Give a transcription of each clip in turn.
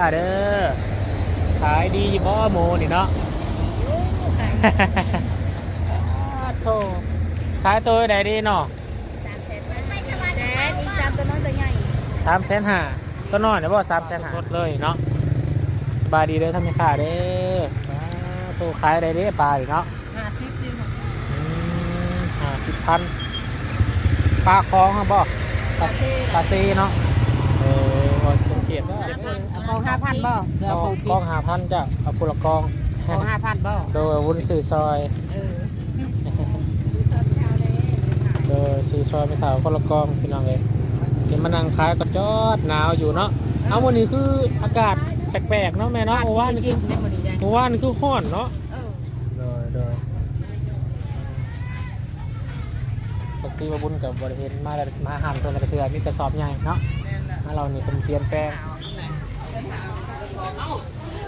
อ่าเด้อขายดีบ่หมูนี่เนาะอ้าโธ่ขายตัวใดดีเนาะสามแสนแสนอีกสามตัวน้อยตัวใหญ่สามแสนห้าตัวน้อยเนี่ยบ่สามแสนห้าสดเลยเนาะสบายดีเด้อทำให้ขาเด้ออ้าโธ่ขายได้เด้อปลาดิเนาะห้าสิบดีหมดอืมห้าสิบพันปลาคลองครับบ่ปลาปลาซีเนาะเออพอสัง เกตว่าเอากองห้าพันบ่เดี๋ยวเอากองสิกบองหาพันจ้ะเอาปุระกอง กองห้าพันบ่โดยวุ้นสื่อซอย เออโดยสื่อซอยไม่เท่าคนละกองพี่น้องเลยเห็นมานั่งขายก็จอดหนาวอยู่เนาะ เอาวันนี้คืออากาศแปลกๆเนาะแม่เนาะเมื่อวานนี่กิคืนอได้พอดีได้เมื่อวานนี่คือห้อนเนาะเออโดยโดยปกติมาบุญกับบริเวณมาแล้วมาหันตัวกระเทือมีกระสอบใหญ่เนาะ นั่นแหละมาเรานี่เป็นเปลี่ยนแปลง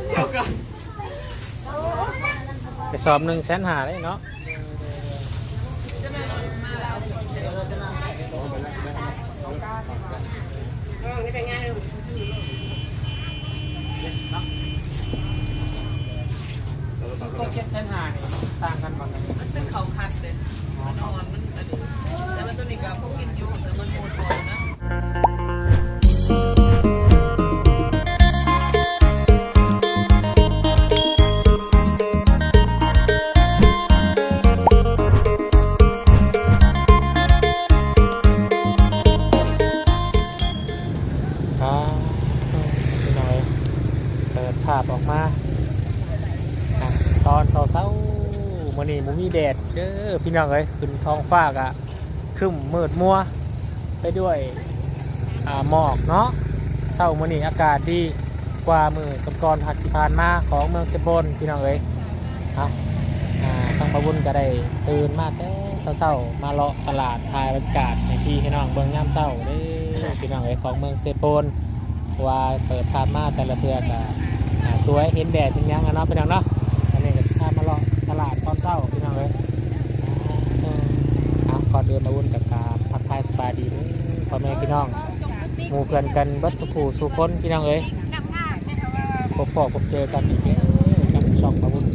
เดี๋ยวก่อนกระสอบหนึ่งแสนหาเลยเนาะนี่เป็นไงลูกก็เจ็ดแสนหานี่ต่างกัน ดภาพออกมาตอนเช้าๆมื้อนี้บ่มีแดดเด้อพี่น้องเอ้ยขึ้นท้องฟ้ากะคึ้มมืดมัว ไปด้วยหมอกเนาะเช้ามื้อนี้อากาศดีกว่ามือก่อนๆผัดที่ผ่านมาของเมืองเซโปนพี่น้องเอ้ยเอาทางประบุญก็ได้ตื่นมาแต่เช้าๆมาเลาะตลาดถ่ายบรรยากาศให้พี่ให้น้องเบิ่งยามเช้าเด้พี่น้องเอ้ยของเมืองเซโปนว่าเปิดภาพมาแต่ละเทือกอะ สวยเห็นแดดเป็นยังอะเนาะพี่น้องเนาะอันนี้ก็พามาลาะตลาดตอนเช้าพี่น้องเลยอ่าเอาก่อนเดินมาวุ่นกับกาบทักทายสบายดีพ่อแม่พี่น้องหมู่เพื่อนกันบัสุขูสุคนพี่น้องเอ้ยพบพ่อพบเจอกันอีกแล้วกับช่องมาวุ่น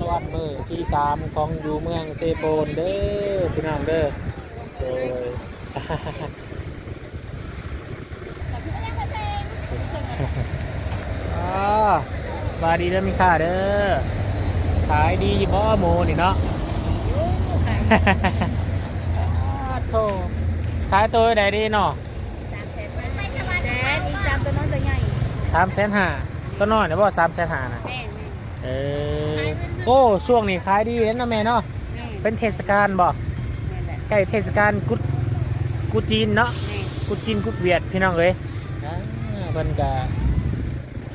ระวัดมือที่สามของอยู่เมืองเซโปนเด้อพี่น้องเด้อโดย อ่าส บายดีเด้อมีค่าเด้อขายดีอยู่บ่หมูนี่เนาะอ้าโธ่ขายตัวใดดีเนาะสามแสนแสนอีกสามตัวน้อยตัวใหญ่สามแสนห้าตัวน้อยเนี่ยบ่สามแสนห้านะแม่เออโอ้ช่วงนี้ขายดีเด้อนะแม่เนาะแม่เป็นเทศกาลบ่แม่แหละใกล้เทศกาลกุดกุดจีนเนาะแม่กุดจีนกุดเวียดพี่น้องเอ้ยอ่าเพิ่นก็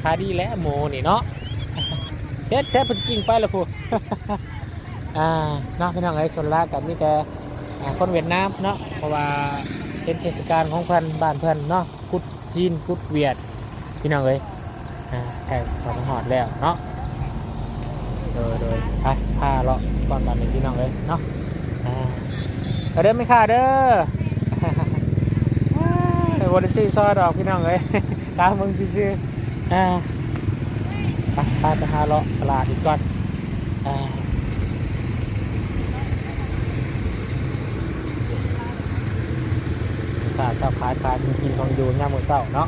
ขายดีแล้วหมูนี่เนาะ เซ็ตเซ็ตเพิ่นกิ้งไปล้วพูอ่าเนาะพี่น้องเอ้ส่วนลากับมีแต่คนเวียดนามเนาะเพราะว่าเป็นเทศกาลของเพิ่อนบ้านเพิ่อนเนาะกุดจีนกุดเวียดพี่น้องเอ้ยอ่าใกล้สิเขอมหอดแล้วเนาะโดยโดยไปพาเลาะก่อนบ้านหนี้พี่น้องเอ้ยเนาะอ่าเด้อไม่ค่าเด้อวันนี้ซื้อซอดอกพี่น้องเอ้ยตามมึงซื้ออ่า ไปไปไปหาเลาะตลาดอีกก่อนอ่าขาเศร้าขายขายกินของอยู่ย่ามมือเศร้าเนาะ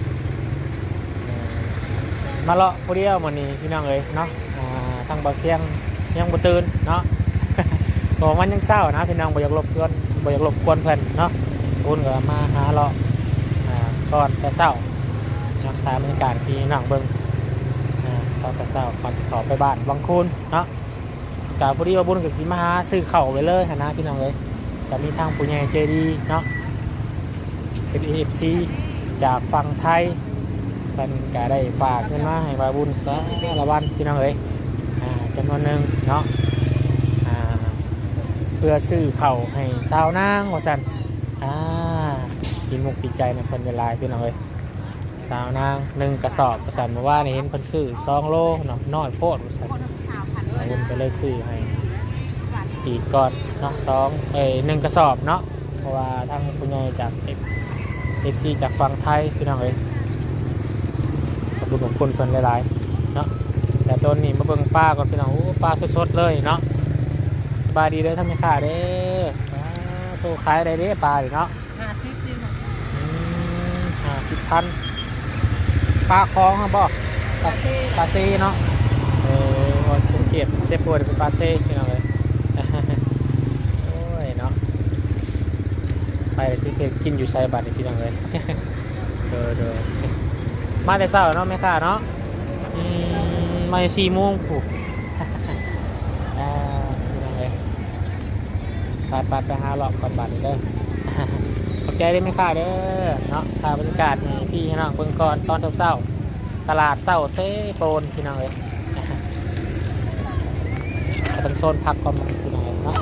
มาเลาะผู้เดียวมันนี้พี่น้องเอ้ยเนาะทางเบาเสียงยังบ่ตื่นเนาะบอกมันยังเศร้านะพี่น้องบ่อยากรบกวนบ่อยากรบกวนเพิ่นเนาะคุณก็มาหาเลาะก่อนแต่เศร้านาะตามบรรยากาศที่น้องเบิ้ง อ่าตอนแต่เศร้าก่อนจะขอไปบ้านวังคนเนาะกาพอดีว่าบุญกับสิมาหาซื้อเข่าไปเลยนะพี่น้องเลยจะมีทางปุญญาเจดีเนาะเป็นเอฟซีจากฝั่งไทยเป็นก็ได้ฝากเงินมาให้บาบุญสารวันพี่น้องเลยอ่าจำนวนหนึ่งเนาะอ่าเพื่อซื้อเข่าให้สาวนางว่าสันอ่ากินมุกดีใจในคนเวลาพี่น้องเอ้ย สาวนางหนึ่งกระสอบกระสันมาว่านี่เห็นคนซื้อสองโลเนาะน้อยโพดกระสันวุนไปเลยซื้อให้อีกก่อนเนาะสองเอ้ยหนึ่งกระสอบเนาะเพราะว่าทางคุณยายจากเอฟซีจากฝั่งไทยพี่น้องเอ้ยบุญของคนคนหลายๆเนาะแต่ต้นนี้มาเบิ่งปลาก่อนพี่น้องโอ้ปลาสดๆเลยเนาะสบายดีเด้อท่านแม่ค้าเด้ออ่าโตขายได้เด้ปลาดิเนาะห้าสิบดีมั้งห้าสิบพัน ปลาคลองครับบ่ปลาเซ่ปลาเซ่เนาะเออว่าผมเกลียดเจ็บปวดเป็นปลาเซ่พี่น้องเลยโอ้ยเนาะไปสิเพกินอยู่ไซบัตรพี่น้องเลยเดอเดอมาแต่เช้าเนาะแม่ค้าเนาะอืมมาสี่โมงผูกอ่าพี่น้องเลยไปไปไปหาหลอกก่อนบัตรเด้อขอบ ใจได้ไหมค่ะเด้อเนาะถ่ายบรรยากาศให้พี่น้องเบิ่งก่อนตอนเช้าๆตลาดเช้าเซ่โปนพี่น้องเลยเป็นโซนพักก่อนพี่น้องเนาะ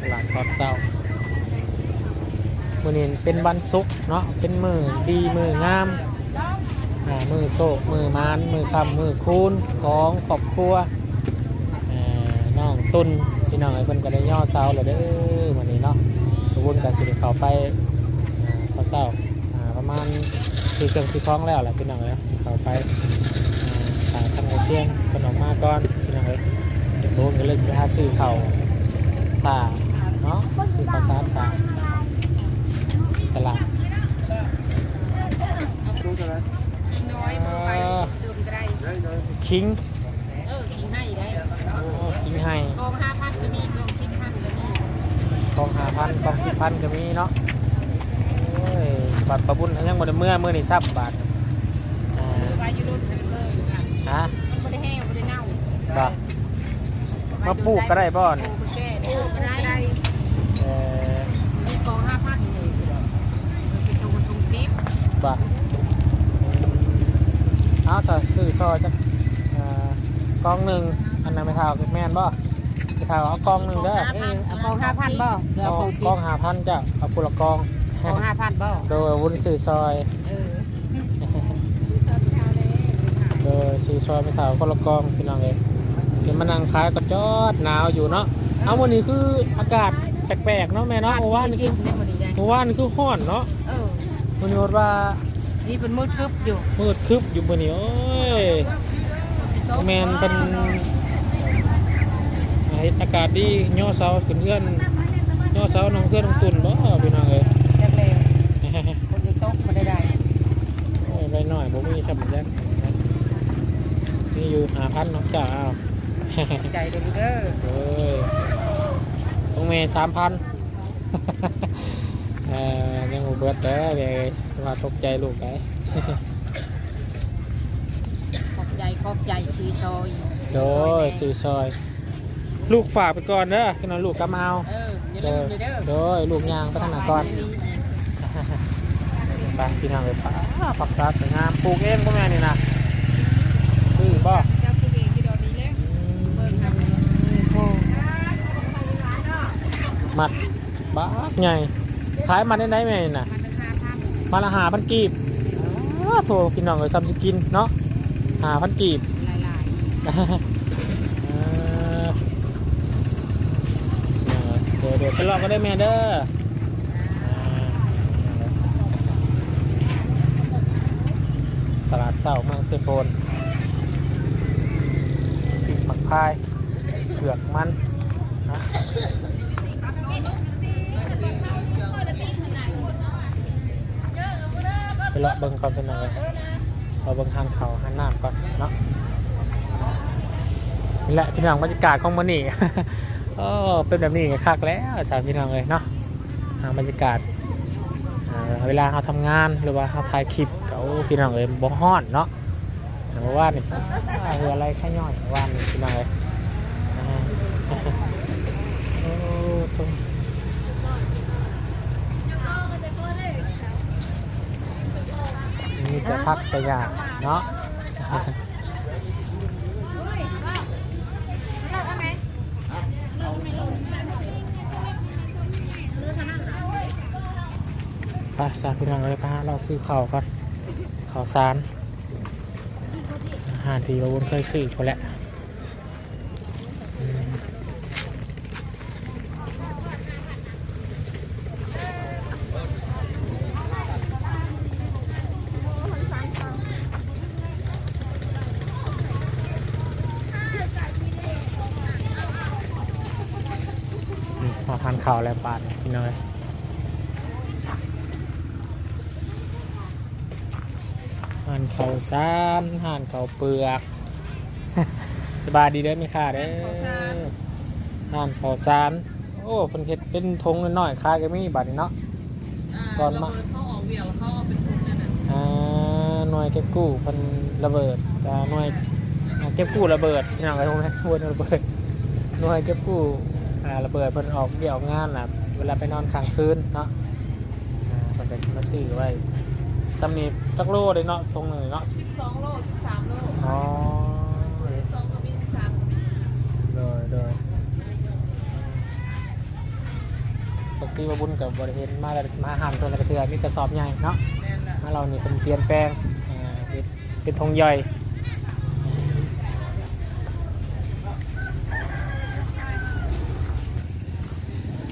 ตลาดตอนเช้ามื่อนี้เป็นวันศุกร์เนาะเป็นมือดีมืองาม มือโศกมือมานมือคำมือคูนของครอบครัวน้องตุนพี่น้องไอ้เพิ่นก็ได้ย่อเสาแล้วเด้อวันนี้เนาะสมบูรณ์กับสิริเขาไปเศร้าๆประมาณสี่เครื่องสี่คล้องแล้วแหละพี่น้องเอ้ยสิเขาไปอ่าทางโอเชียนขนออกมาก่อนพี่น้องเอ้ยเดี๋ยวผมก็เลยจะไปหาซื้อเขาป่าเนาะซื้อข้าวสารป่าตลาด น้อยมือไปเติมได้คิงเออกินให้ได้โอ้คิงให้กองห้าพันก็มีกองสิบพันก็มีกองหาพันกองสิบพันก็มีเนาะโอ้ยบัตรประบุญยังบ่ได้เมื่อเมื่อนี่ซับบาทอ่าไปอยู่รุ่นกันเลยค่ะฮะมันไม่ได้แห้งไม่ได้เน่าบ่มาปลูกก็ได้บ่อนโอ้แก่เนี่ยก็ได้ เออก องห้าพันเลยเป็นตัวทงซิป บ่เอา จะซื้อซอยจักอ่ากองหนึ่งอันนั้นไม่เท่าแม่นบ่ไม่เท่าเอากองหนึ่งเด้อเออเอากองห้าพันบ่เดี๋ยวเอากองซิกปองหาพันจ้ะเอาปุละกอง กองห้าพันบ่โดยวุ้นซื้อซอย เออโดยซื้อซอยไม่เท่าคนละกองพี่น้องเองเดี๋ยวมานั่งขายก็จอดหนาวอยู่เนาะเอาวันนี้คืออากาศแปลกๆเนาะแม่เนาะเมื่อวานนี่กิคืนอได้พอดีได้เมื่อวานนี่คือห้อนเนาะเออวันนี้ว่านี่เป็นมืดทึบอยู่มืดคึบอยู่บนนี้โอ้ย แมนเป็นเฮ็ดอากาศดีย่อเสาขึ้นเพื่อนย่อเสาน้องเพื่อนน้องตุ่นบ่พี่น้องเอ้ยแรงแรงคนจะตกมาได้ได้โอ้ยไปหน่อยบ่มีครับแจ๊คนี่อยู่หาพันเนาะจ้าอ้าวใจเด้อเด้อเอ้ยต้องเมสามพันเอ่อยังบ่เบิดเด้อเด้อว่าตกใจลูกไอ้ ขอบใจขอบใจชีชอยโดยซื้อซอย ลูกฝากไปก่อนเด้อขนมลูกกำเอาเอออย่าโดลืยมเลยเด้อโดยลูกยางพัฒนาก่อนไปพี่น้องเลยป้าผักซัดสวยงามปลูกเองพ่อแม่นี่นะซื้อบ่เจ้าผู้เองที่ดอนนี้แล้วเบิ่งทำเลยมัดบ้าดใหญ่ขายมาได้ไหนแม่นี่น่ะมันราคาพันมาละหาพันกีบอ้าวโถพี่น้องเลยซ้ำสกินเนาะ หาพันกีบหลายเดี๋ยวเดี๋ยวไปลองก็ได้แม่เด้อตลาดเศร้าเมืองเซโปนปิกผักพายเผือกมันนะไปละเบิ่งก่อนเป็นยังไง เราเบิ่งทางเขาหันน้ำก่อนเนาะนี่แหละพี่น้องบรรยากาศของมันนี่โอ้เป็นแบบนี้คักแล้วสามพี่น้องเลยเนาะอ่าบรรยากาศเวลาเราทำงานหรือว่าเราถ่ายคลิปเขาพี่น้องเลยบ่ฮ้อนเนาะเมื่อวานนี่อ่าเรืออะไรแค่ย่อยเมื่านี่พี่น้องเลยโอ้ตรง มีแต่พักแต่ยาเนาะไปสาพี่น้องเลยพาเราซื้อข้าวก่อนข้าวสารอาหารที่เราวนเคยซื้อไปแหละอืม มาทาน ข้าวแล้วปานพี่น้อยทานข้าวสารทานข้าวเปลือกสบายดีเด้อมีค่าเด้อทานข้าวสารโอ้เป็นเฮ็ดเป็นทงน้อยๆค่ายก็มีบัดนี้เนาะก่อนมาระเบิดเขาออกเบี่ยงแล้วเขาเอาเป็นทุนนั่นน่ะอ่าหน่วยเก็บกู้เพิ่นระเบิดอ่าหน่วยอ่าเก็บกู้ระเบิดพี่น้องไอ้พวกนั้นวนระเบิดหน่วยเก็บกู้ อ่าระเบิดเพิ่นออกเดี่ยวงานน่ะเวลาไปนอนค้างคืนเนาะอ่าเพิ่นก็มาซื้อไว้สำนีจักโลเลยเนาะตรงนึงเนาะสิบสองโลสิบสามโลอ๋อสิบสองก็มีสิบสามก็มีโดยโดยปกติว่าบุญกับบริเวณมาแล้วมาหันตัวละกระเทือมีกระสอบใหญ่เนาะแม่นละมาเรานี่เป็นเปลี่ยนแปลงอ่าเป็นเป็นธงย่อย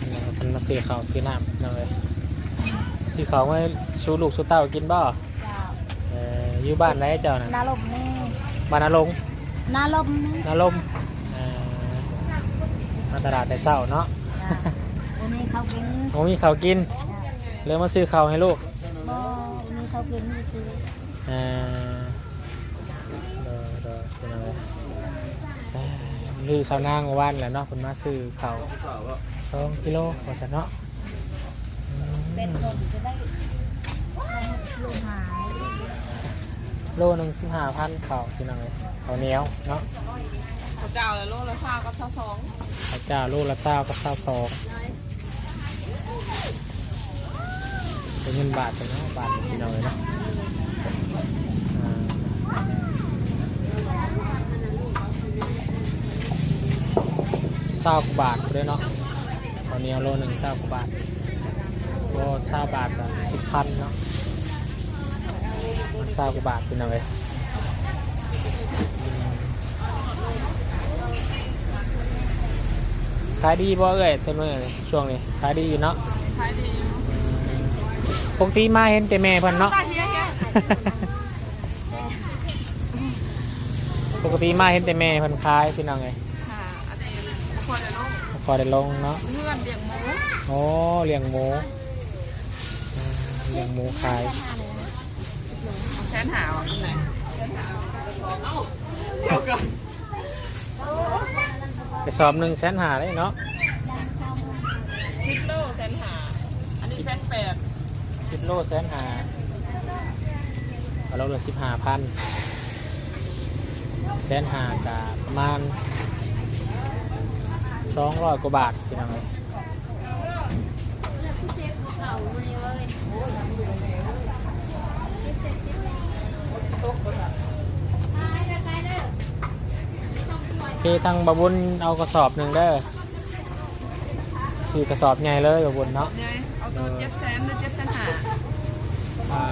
เป็นมา ซื้อข้าวซื้อน้ำนั่นเลยซื้อข้าวไว้ชูลูกชูเต้ากินบ่เจ้าเอ่ออยู่บ้านไหนเจ้าน่ะนาลมนี่บ้านนาลงนาลมนี่นาลมเอ่อมาตลาดแต่เช้าเนาะจ้าวันนี้เขากินผมมีข้าวกินจ้าเลยมาซื้อข้าวให้ลูกบ่วันนี้เขากินที่ซื้อเอ่อเดี๋ยวเดี๋ยวเป็นอะไรเอ่อคือชาวนางเมื่อวานแหละเนาะคุณมาซื้อข้าว สองกิโลขอสันเนาะอืมเป็นผมจะได้ลงหายโลหนึ่งสิบห้าพันข้าวพี่น้องเลยข้าวเหนียวเนาะพระเจ้าละโลละข้าวกับเท่าสองข้าวเจ้าโลละเศร้ากับเศร้าสองเป็นเงินบาทเป็นเนาะบาทพี่น้องเลยเนาะอ่าเศร้ากว่าบาทเลยเนาะข้าว เหนียวโลหนึ่งเศร้ากว่าบาทโลเศร้าบาทละสิบพันเนาะเศร้ากว่าบาทพี่น้องเลยอืมขายดีบ่เอ่ยเต็มเลยช่วงนี้ขายดีอยู่เนาะขายดีอยู่ปกติมาเห็นแต่แม่เพิ่นเนาะตาเฮียเฮียปกติมาเห็นแต่แม่เพิ่นขายพี่น้องไงค่ะอันนี้คนละโล พอได้ลงเนาะเพื่อนเลี้ยงหมูโอ้เลี้ยงหมูอืมเลี้ยงหมูขายแสนหาวอันไหนแสนหาวเอ้าเดี๋ยวก่อนกระสอบหนึ่งแสนหาเลยเนาะสิบโลแสนหาอันนี้แสนแปดสิบโลแสนหาเอาเราเหลือสิบห้าพันแสนหากับประมาณ สองร้อยกว่าบาทพี่น้องเลยเอาวันนี้เลยโอเคทางบะบุญเอากระสอบหนึ่งเด้อซื้อกระสอบใหญ่เลยบะบุญเนาะไงเอาตัวเจ็ดแสนหรือเจ็ดแสนหาอ่า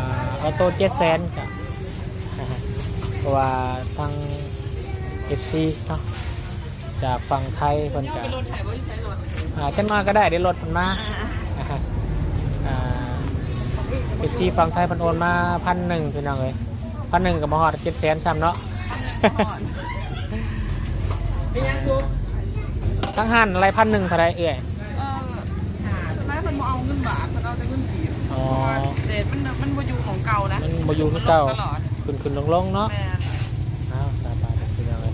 เอาโต้เจ็ดแสนค่ะเพราะว่าทาง FC เนาะ จากฝั่งไทยเพิ่นเนี่ยจะเป็นรถไถบ่ใช้รถอ่าขึ้นมาก็ได้เดี๋ยวรถมันมาอ่าฮะอ่า FC ฝั่งไทยเพิ่นโอนมาพันหนึ่งพี่น้องเลยพันหนึ่งกับมาฮอดเจ็ดแสนซ้ำเนาะเป็นยังกูทั้งหันอะไรพันหนึ่งเท่าไรเอ่ยเออสมัยคนมาเอาเงินบาทคนเอาแต่เงินกีบอ๋อเดทมันมันบ่อยู่ของเก่านะมันบ่อยู่คือเก่าตลอดขึ้นขึ้นลงลงๆเนาะ แม่น อ้าวสบายพี่น้องเลย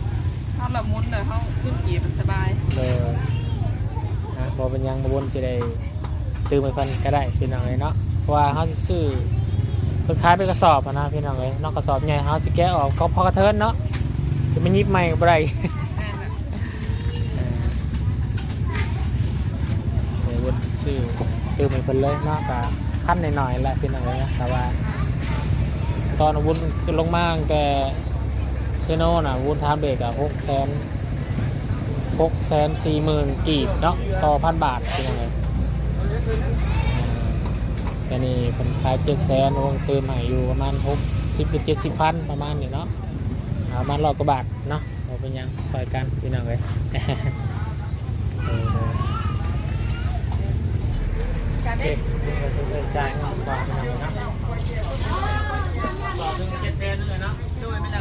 ถ้าเรามุนเลยเขาขึ้นกีบมันสบายเลยนะบอเป็นหยังบวนสิได้ตื้อไปพันก็ได้พี่น้องเลยเนาะเพราะว่าเขาสิซื้อเพิ่นขายเป็นกระสอบอะนะพี่น้องเลยนอกกระสอบใหญ่เขาสิแกะออกก็พอกระเทินเนาะจะมันยิบใหม่ก็บ่ได้ แม่นอะเดี๋ยววนซื้อตื้อไปเพิ่นเลยเนาะกับพันหน่อยๆแหละพี่น้องเลยนะแต่ว่า ตอนวุ้นลงมาตั้งแต่ เซโน่น่ะวุ้นทามเบรกอะหกแสนหกแสนสี่หมื่นกีบเนาะต่อพันบาทเป็นยังไงแต่นี่เป็นขายเจ็ดแสนวงเติมใหายอยู่ประมาณหกสิบหรือเจ็ดสิบพันประมาณนี้เนาะอ่าประมาณร้อยกว่าบาทเนาะเราเป็นหยังซอยกันพี่น้องเลยเออจะๆได้เด็กเราจะได้จ่ายเงินบาทพี่น้องเลยเนาะต่อถึงเจ็ดแสนเลยเนาะโดยไม่ได้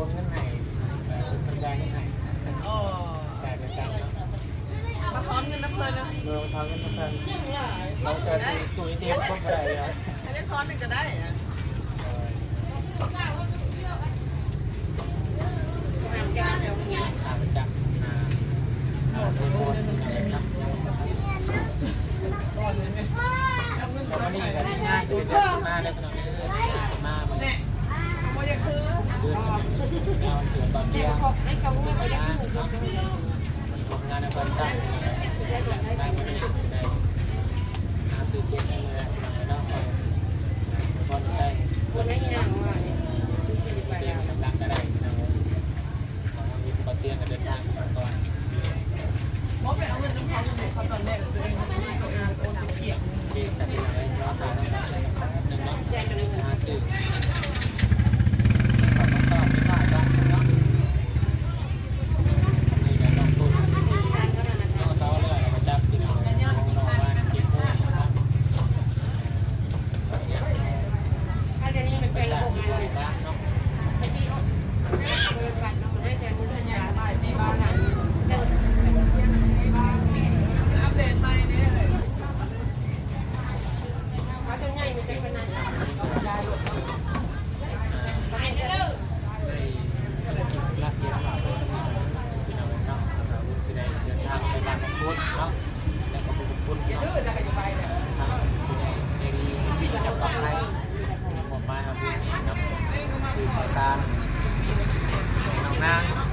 วงข้างในให้บรรยายเงินให้โอ้จ่าประจำเนาะมาถอนเงินน้ำเพลินนะเงินทอนเงินน้ำเพลินเราจะตุยเตียงก็ไม่ได้เนาะอ่นนี้ถอนหนึ่งก็ได้อะ Nam.